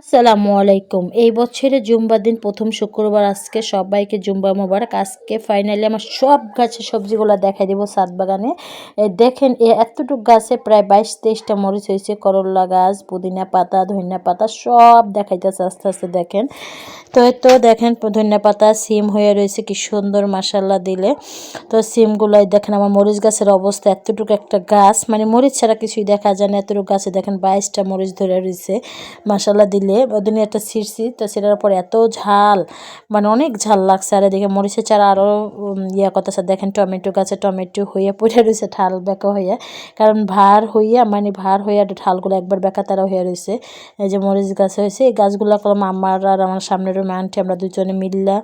আসসালামু আলাইকুম। এই বছরের জুম্বার দিন প্রথম শুক্রবার। আজকে সবাইকে জুম্বা মোবারক। আজকে ফাইনালি আমার সব গাছের সবজিগুলো দেখাই দেবো সাত বাগানে। দেখেন, এ এতটুকু গাছে প্রায় বাইশ তেইশটা মরিচ হয়েছে। করল্লা গাছ, পুদিনা পাতা, ধনিয়া পাতা সব দেখাইতেছে আস্তে আস্তে, দেখেন। তো তো দেখেন, ধনিয়া পাতা, সিম হয়ে রয়েছে, কি সুন্দর মাসাল্লা দিলে। তো সিমগুলোই দেখেন, আমার মরিচ গাছের অবস্থা এতটুকু একটা গাছ। মানে মরিচ ছাড়া কিছুই দেখা যায় না। এতটুকু গাছে দেখেন বাইশটা মরিচ ধরে রয়েছে। মাসাল্লা দিলে দিলে একটা ছিঁড়ছি। তো সেটার পর এত ঝাল মানে অনেক ঝাল লাগছে। আর এদিকে মরিচের চারা আরও ইয়া করতেছে। দেখেন টমেটো গাছে টমেটো হইয়া পড়ে রয়েছে, ঢাল বেঁকা হইয়া। কারণ ভার হইয়া মানে ভার হইয়া ঢালগুলো একবার বেঁকা তারা হইয়া রয়েছে। এই যে মরিচ গাছ হয়েছে, এই গাছগুলো করলাম আমার আর আমার সামনের রুমে আমরা দুজনে মিললা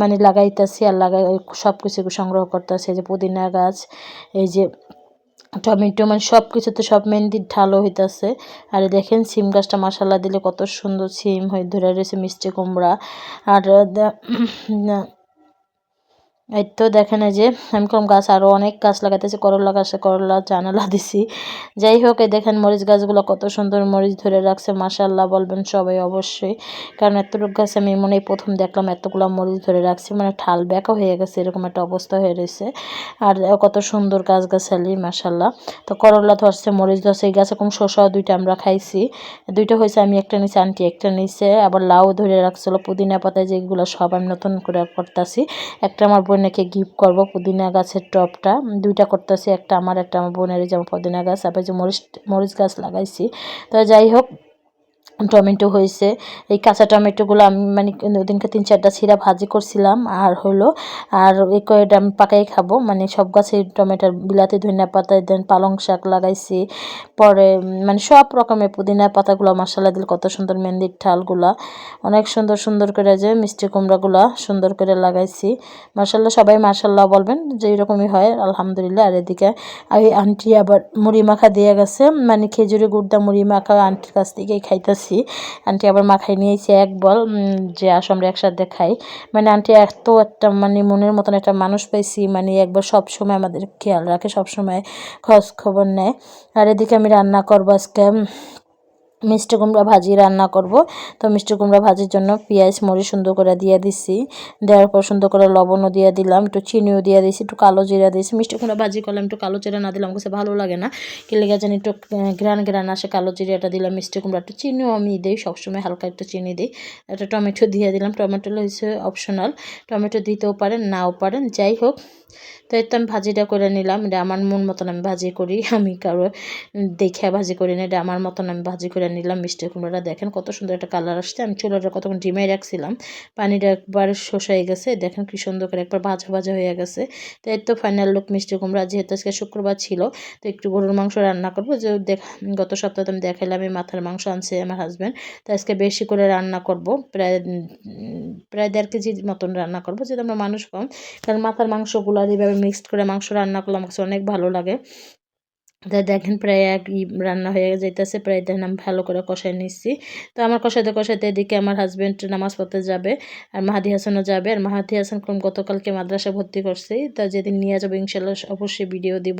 মানে লাগাইতেছি আর লাগাই সব কিছু সংগ্রহ করতেছি। এই যে পুদিনা গাছ, এই যে টমেটো মানে সব কিছুতে সব মেহেন্দির ঢালো হইতেছে। আর দেখেন, সিম গাছটা মশালা দিলে কত সুন্দর সিম হয়ে ধরে রয়েছে মিষ্টি কুমড়া। আর এই তো দেখেন যে আমি কম গাছ আরও অনেক গাছ লাগাইতেছি, করলা গাছে, করলা, জানালা দিছি। যাই হোক, এই দেখেন মরিচ গাছগুলো কত সুন্দর মরিচ ধরে রাখছে মাসাল্লাহ বলবেন সবাই অবশ্যই। কারণ এতটুকু গাছ আমি মনে প্রথম দেখলাম এতগুলো মরিচ ধরে রাখছি মানে ঠাল ব্যাকা হয়ে গেছে, এরকম একটা অবস্থা হয়ে রয়েছে। আর কত সুন্দর গাছ গাছালি মাসাল্লাহ তো করলা ধরছে, মরিচ ধরছে, এই গাছে কম শসাও দুইটা আমরা খাইছি। দুইটা হয়েছে আমি, একটা নিচে আনটি, একটা নিচে আবার লাউ ধরে রাখছিল, পুদিনা পাতায় যেগুলো সব আমি নতুন করে করতেছি। একটা আমার বোনকে গিফট করব পুদিনা গাছের টপটা। দুইটা করতেছি, একটা আমার একটা আমার বোনের যেমন পুদিনা গাছ, তারপরে যে মরিচ মরিচ গাছ লাগাইছি। তো যাই হোক টমেটো হয়েছে। এই কাঁচা টমেটোগুলো আমি মানে ওদিনকে তিন চারটা ছিঁড়া ভাজি করছিলাম আর হলো, আর এই কয়েকটা আমি পাকাই খাব। মানে সব গাছে টমেটোর বিলাতি, ধনিয়া পাতা, দেন পালং শাক লাগাইছি। পরে মানে সব রকমের পুদিনা পাতাগুলো, মশলা দিল, কত সুন্দর মেহেন্দির ঠালগুলা, অনেক সুন্দর সুন্দর করে যে মিষ্টি কুমড়াগুলা সুন্দর করে লাগাইছি। মাসাল্লাহ সবাই মাসাল্লাহ বলবেন যে এরকমই হয়, আলহামদুলিল্লাহ। আর এদিকে এই আন্টি আবার মুড়ি মাখা দিয়ে গেছে। মানে খেজুরি গুড়দা মুড়ি মাখা আন্টির কাছ থেকেই খাইতেছে। খাচ্ছি আন্টি আবার মাখাই নিয়েছি এক বল যে আসো আমরা একসাথে খাই। মানে আন্টি এত একটা মানে মনের মতন একটা মানুষ পাইছি মানে একবার সব সময় আমাদের খেয়াল রাখে সব সময় খোঁজ খবর নেয়। আর এদিকে আমি রান্না করব আজকে মিষ্টি কুমড়া ভাজি রান্না করব। তো মিষ্টি কুমড়া ভাজির জন্য পেঁয়াজ, মরিচ সুন্দর করে দিয়ে দিছি। দেওয়ার পর সুন্দর করে লবণও দিয়ে দিলাম, একটু চিনিও দিয়ে দিয়েছি একটু কালো জিরা দিয়েছি মিষ্টি কুমড়া ভাজি করলাম একটু কালো জিরা না দিলাম কাছে ভালো লাগে না। লেগে জানি একটু গ্রান গ্রান আসে কালো জিরাটা দিলাম, মিষ্টি কুমড়া একটু চিনিও আমি দিই, সবসময় হালকা একটু চিনি দিই। একটা টমেটো দিয়ে দিলাম, টমেটো হচ্ছে অপশনাল টমেটো দিতেও পারেন, নাও পারেন, যাই হোক। তো এর তো আমি ভাজিটা করে নিলাম, এটা আমার মন মতন আমি ভাজি করি, আমি কারও দেখে ভাজি করি না, এটা আমার মতন আমি ভাজি করে নিলাম মিষ্টি কুমড়োটা দেখেন কত সুন্দর একটা কালার আসছে, আমি চুলাটা কতক্ষণ ডিমাই রাখছিলাম, পানিটা একবার শোষাই গেছে, দেখেন কি সুন্দর করে একবার ভাজা ভাজা হয়ে গেছে, তো এর তো ফাইনাল লুক মিষ্টি কুমড়া, যেহেতু আজকে শুক্রবার ছিল, তো একটু গরুর মাংস রান্না করব, যে গত সপ্তাহে আমি দেখাইলাম আমি মাথার মাংস আনছে আমার হাজব্যান্ড তো আজকে বেশি করে রান্না করব, প্রায় প্রায় দেড় কেজির মতন রান্না করব, যেহেতু আমরা মানুষ কম, কারণ মাথার মাংসগুলো এইভাবে মিক্সড করে মাংস রান্না করলে আমার কাছে অনেক ভালো লাগে। তা দেখেন প্রায় এক রান্না হয়ে যাইতেছে, প্রায় দেখেন আমি ভালো করে কষাই নিচ্ছি। তো আমার কষাইতে কষাইতে এদিকে আমার হাজব্যান্ড নামাজ পড়তে যাবে আর মাহাদি হাসানও যাবে। আর মাহাদি হাসান গতকালকে মাদ্রাসা ভর্তি করছে। তা যেদিন নিয়ে যাব ইনশাল্লাহ অবশ্যই ভিডিও দিব।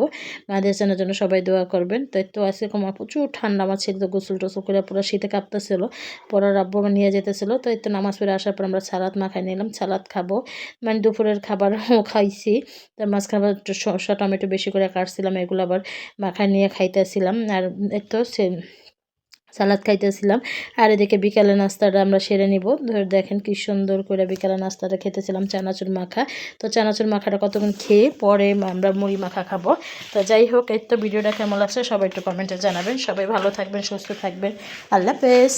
মাহাদি হাসানের জন্য সবাই দোয়া করবেন। তো তো আজকে আমার প্রচুর ঠান্ডা, আমার ছিল তো গোসল টোসল করে পুরো শীতে কাঁপতেছিল। পরে রাব্বু নিয়ে যেতেছিল তো এই তো নামাজ পড়ে আসার পর আমরা সালাদ মাখাই নিলাম। সালাদ খাব। মানে দুপুরের খাবারও খাইছি। তার মাঝখানে শসা টমেটো বেশি করে কাটছিলাম, এগুলো আবার মাখায় নিয়ে খাইতেছিলাম, আর তো সে সালাদ খাইতেছিলাম। আর এদিকে বিকালে নাস্তাটা আমরা সেরে নিব। ধর দেখেন কি সুন্দর করে বিকালে নাস্তাটা খেতেছিলাম চানাচুর মাখা। তো চানাচুর মাখাটা কতক্ষণ খেয়ে পরে আমরা মুড়ি মাখা খাব। তো যাই হোক, এই তো ভিডিওটা কেমন লাগছে সবাই একটু কমেন্টে জানাবেন। সবাই ভালো থাকবেন, সুস্থ থাকবেন। আল্লাহ হাফেজ।